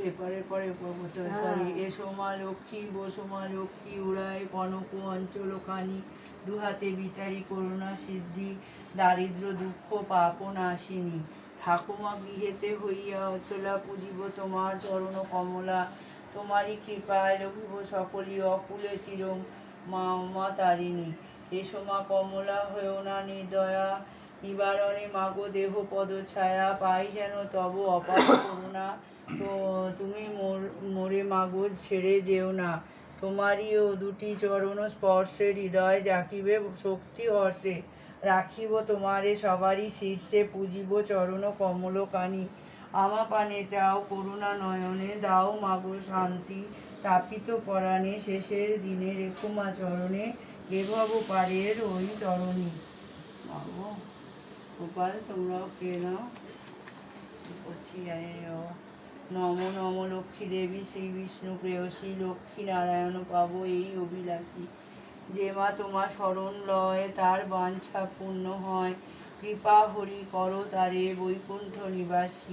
এপারে পরে পড়তে হ্যাঁ। সরি এসো মা লক্ষ্মী বসো মা লক্ষ্মী উড়ায় কনক অঞ্চল খানি দুহাতে বিতারি করুণা সিদ্ধি দারিদ্র দুঃখ পাপ নাশিনী। ঠাকুমা গৃহেতে হইয়া অচলা পুজিব তোমার চরণ কমলা তোমারই কৃপায় রঘিব সকলি অকুলে তিরম মা উমা তারিণী। এসো মা কমলা হয়েও না নিদয়া নিবারণে মাগো দেহ পদ ছায়া পাই যেন তব অপার করুণা তো তুমি মোর- মোরে মাগো ছেড়ে যেও না। তোমারই ও দুটি চরণ স্পর্শে, হৃদয় জাকিবে শক্তি হর্ষে। রাখিব তোমারে সবারই শীর্ষে, পুজিব চরণ কমল কানি আমা পানে চাও করুণা নয়নে, দাও মাগো শান্তি। তাপিত পরাণে শেষের দিনে রেখুমা চরণে এভাব পারের ওই তরণী। গোপাল, তোমরাও কে নাও। নম নম লক্ষ্মী দেবী, শ্রী বিষ্ণু প্রেয়সী লক্ষ্মী নারায়ণ পাবো এই অভিলাষী। যে মা তোমার স্মরণ লয়, তার বাঞ্ছা পূর্ণ হয়। কৃপা হরি করো তারে বৈকুণ্ঠ নিবাসী।